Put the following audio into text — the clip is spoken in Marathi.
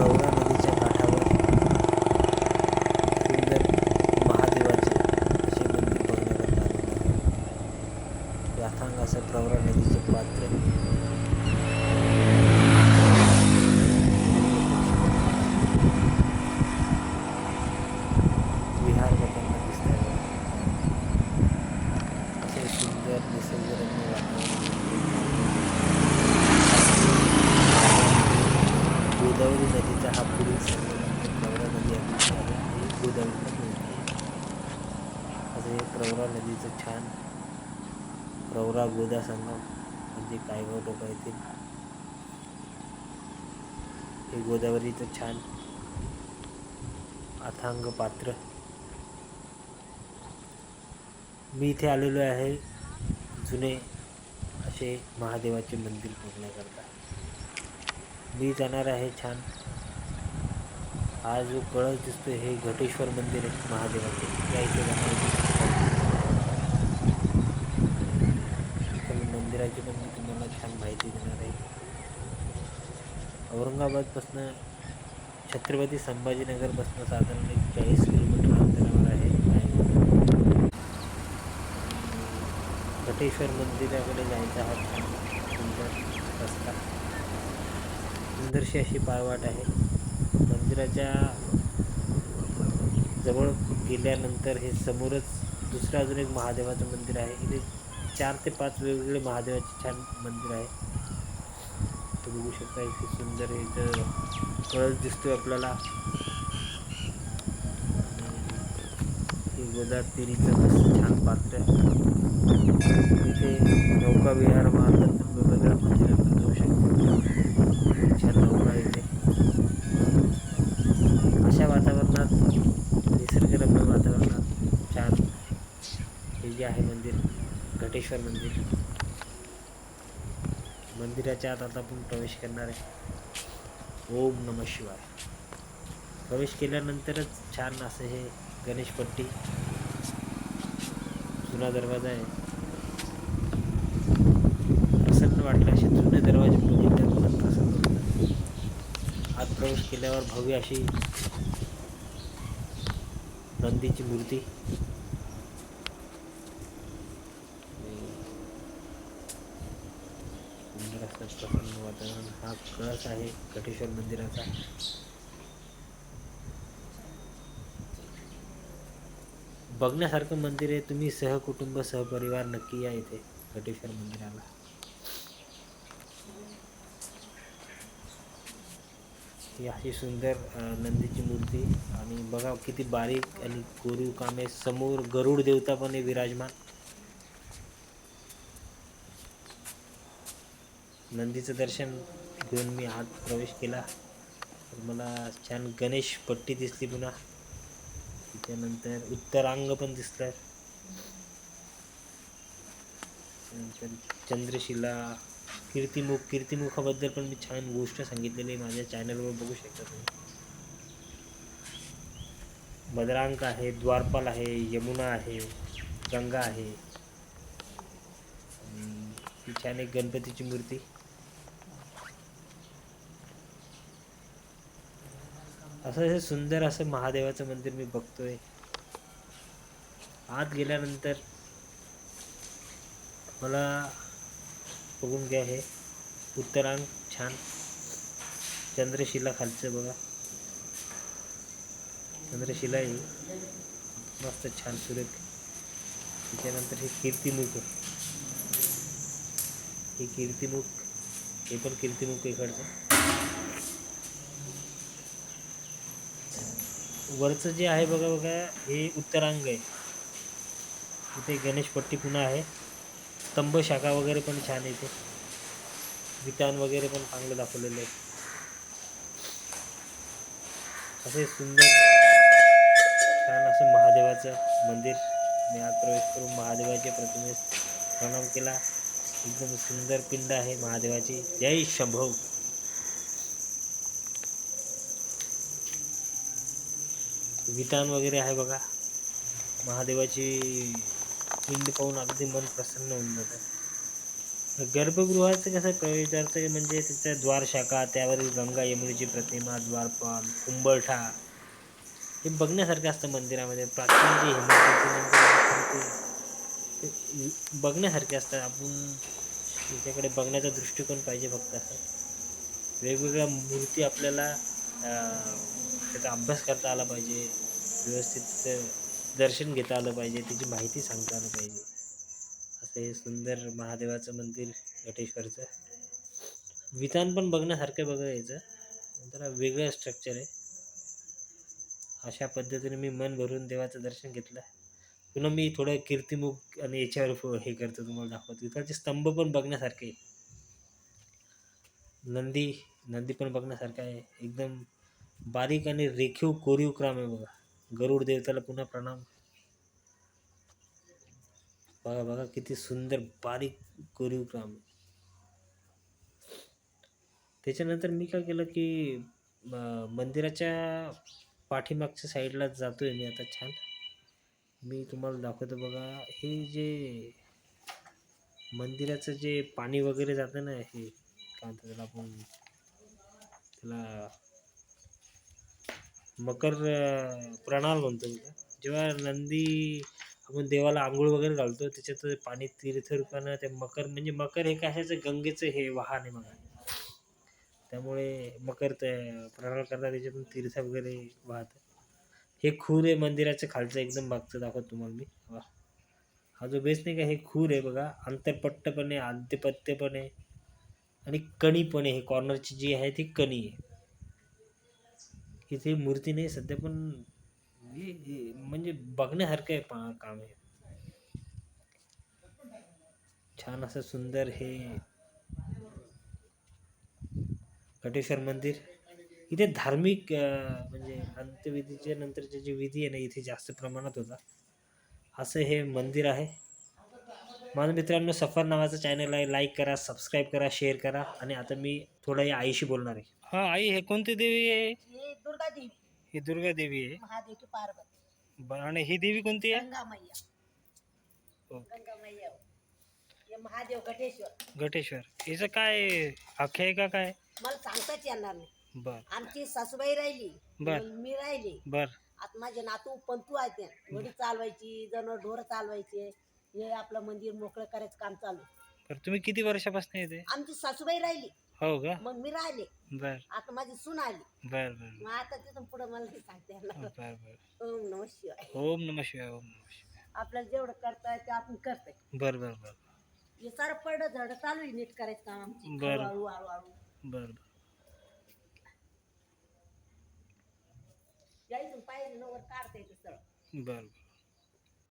प्रवरा नदीच्या काठावर सुंदर महादेवाचे असे मंदिर बघण्याकरता आलेलो आहे याथांग असं प्रवरा नदीचे पात्र विहार करताना दिसत आहे असे सुंदर निसर्गरम्य वातावरण गोदावरी नदीचा हा पुढील संगम प्रवरा नदी आहे. आणि गोदावरीला असं हे प्रवरा नदीचं छान प्रवरा गोदा संगम म्हणजे कायगाव लोक येथील हे गोदावरीचं छान अथांग पात्र. मी इथे आलेलो आहे जुने असे महादेवाचे मंदिर बघण्याकरता. मी जाणार आहे छान. हा जो कळस दिसतो हे घटेश्वर मंदिर आहे महादेवाचे. या इथे जाणार मंदिराची पण मी तुम्हाला छान माहिती देणार आहे. औरंगाबादपासनं छत्रपती संभाजीनगरपासून साधारण एक चाळीस किलोमीटर अंतरावर आहे. घटेश्वर मंदिराकडे जायचा हा छान सुंदर रस्ता. सुंदरशी अशी पाळवाट आहे. मंदिराच्या जवळ गेल्यानंतर हे समोरच दुसरं अजून एक महादेवाचं मंदिर आहे. इथे चार ते पाच वेगवेगळे महादेवाचे छान मंदिर आहे. तुम्ही बघू शकता इथे सुंदर हे इथं कळस दिसतोय आपल्याला. हे छान पात्र इथे नौका विहार मार्गातून वेगवेगळ्या मंदिर जाऊ शकतो छान नौका आहे इथे अशा वातावरणात निसर्गरम्य वातावरणात छान हे जे आहे मंदिर घटेश्वर मंदिर. मंदिराच्या आत आता आपण प्रवेश करणार आहे. ओम नम शिवाय. प्रवेश केल्यानंतरच छान असं हे गणेशपट्टी जुना दरवाजा आहे. प्रसन्न वाटलं असे जुने दरवाजे बघितल्यावर प्रसन्न वाटलं आत प्रवेश केल्यावर भव्य अशी नंदीची मूर्ती. सुंदर प्रसन्न वातावरण हा कळस आहे कटेश्वर मंदिराचा. बघण्यासारखं मंदिर आहे. तुम्ही सहकुटुंब सहपरिवार नक्की या इथे कटेश्वर मंदिराला. ही अशी सुंदर नंदीची मूर्ती. आणि बघा किती बारीक आणि कोरीव काम आहे. समोर गरुड देवता पण आहे विराजमान. नंदीचं दर्शन घेऊन मी आत प्रवेश केला. तर मला छान गणेश पट्टी दिसली पुन्हा. त्याच्यानंतर उत्तरांग पण दिसलं नंतर चंद्रशिला कीर्तिमुख कीर्तिमुखाबद्दल पण मी छान गोष्ट सांगितलेली आहे माझ्या चॅनलवर बघू शकता तुम्ही. भद्रांक आहे द्वारपाल आहे यमुना आहे गंगा आहे. ती छान एक गणपतीची मूर्ती. असं हे सुंदर असं महादेवाचं मंदिर मी बघतोय. आत गेल्यानंतर मला बघून घ्या हे. उत्तरांग छान. चंद्रशिला खालचं बघा. चंद्रशिला ही मस्त छान सुरेख. त्याच्यानंतर हे कीर्तिमुख आहे. हे कीर्तिमुख हे पण कीर्तिमुख इकडचं. वरचं जे आहे बघा बघा हे उत्तरांग आहे. इथे गणेशपट्टी पुन्हा आहे. स्तंभ शाखा वगैरे पण छान आहे इथे. वितान वगैरे पण चांगलं दाखवलेलं आहे. असे सुंदर छान असं महादेवाचं मंदिर. मी आत प्रवेश करून महादेवाच्या प्रतिमेस प्रणाम केला. एकदम सुंदर पिंड आहे महादेवाची. जय शंभव वितान वगैरे आहे बघा. महादेवाची पिंड पाहून अगदी मन प्रसन्न होऊन जातं. गर्भगृहाचं कसं प्रवेशद्वारचं म्हणजे तिचं द्वारशाखा त्यावरील गंगा यमुनेची प्रतिमा द्वारपाल कुंबळठा हे बघण्यासारखं असतं मंदिरामध्ये. प्राचीन जे हेमाडपंथी मंदिर ते बघण्यासारखे असतात. आपण त्याच्याकडे बघण्याचा दृष्टिकोन पाहिजे फक्त असं. वेगवेगळ्या मूर्ती आपल्याला त्याचा अभ्यास करता आला पाहिजे व्यवस्थित दर्शन घेता आलं पाहिजे त्याची माहिती सांगता आलं पाहिजे. असं हे सुंदर महादेवाचं मंदिर घटेश्वरचं. विधान पण बघण्यासारखं बघायचं जरा वेगळं स्ट्रक्चर आहे. अशा पद्धतीने मी मन भरून देवाचं दर्शन घेतलं. पुन्हा मी थोडं कीर्तिमुख आणि याच्यावर हे करतो तुम्हाला दाखवतो. इकडचे स्तंभ पण बघण्यासारखे. नंदी नंदी पण बघण्यासारखा आहे. एकदम बारीक आणि रेखीव कोरीव क्राम आहे बघा. गरुड देवताला पुन्हा प्रणाम. बघा बघा किती सुंदर बारीक कोरीव काम. त्याच्यानंतर मी काय केलं की मंदिराच्या पाठीमागच्या साईडला जातोय मी आता छान. मी तुम्हाला दाखवतो बघा हे जे मंदिराचं जे पाणी वगैरे जातं ना हे काय म्हणतात त्याला आपण त्याला मकर प्रणाल म्हणतो त्याला. जेव्हा नंदी आपण देवाला आंघोळ वगैरे घालतो त्याच्यात पाणी तीर्थरूपानं ते मकर म्हणजे मकर हे कशाचं गंगेचं हे वाहन आहे मग त्यामुळे मकर ते प्रणाल करतात त्याच्यातून तीर्थ वगैरे वाहत. हे खूर आहे मंदिराचं खालचं एकदम मागचं दाखवतो तुम्हाला मी. वा. हा जो बेस नाही का हे खूर आहे बघा. आंतरपट्ट पण आहे आद्यपत्य पण आहे आणि कणी पण आहे हे कॉर्नरची जी आहे ती कणी आहे. इथे मूर्ती नाही सध्या पण म्हणजे बघण्यासारखं आहे पा काम आहे छान असं सुंदर हे. कटेश्वर मंदिर. इथे धार्मिक म्हणजे अंत्यविधीच्या नंतरचे जे विधी आहे ना इथे जास्त प्रमाणात होता. असं हे मंदिर आहे. माझ्या मित्रांनो सफर नावाचं चॅनल आहे. लाईक करा सबस्क्राईब करा शेअर करा. आणि आता मी थोडं या आईशी बोलणार आहे. हा आई हे कोणती देवी आहे? हे दुर्गा देवी ही दुर्गा देवी आहे महादेवची पार्वती. बरं, आणि ही देवी कोणती आहे? गंगा मैया ओके. गंगा मैया हे महादेव घटेश्वर. घटेश्वर. हिचं काय अख्या आहे का काय? मला सांगताच येणार नाही. बर. आमची सासूबाई राहिली. बर. मग मी राहिली. बर. आता माझे नातू पंतू आहेत. ते. घोडी चालवायची जनावर ढोरं चालवायचे. हे आपलं मंदिर मोकळं करायचं काम चालू. बर तुम्ही किती वर्षापासून येते? आमची सासूबाई राहिली. हो का? मग मी राहिले. बर. आता माझी सून आली. बर बर मग आता तिथून पुढे मला नाही सांगता येणार. बर बर. ओम नम शिवाय. ओम नम शिवाय ओम नम शिवाय. आपल्याला जेवढं करता येतं आपण करतोय. बर बर बर. हे सारं पडलं झाड चालू आहे नीट करायचं काम आमची. बरं. बर बर. या इथून पाहिजे नवर काढता येतं सगळं बर बर.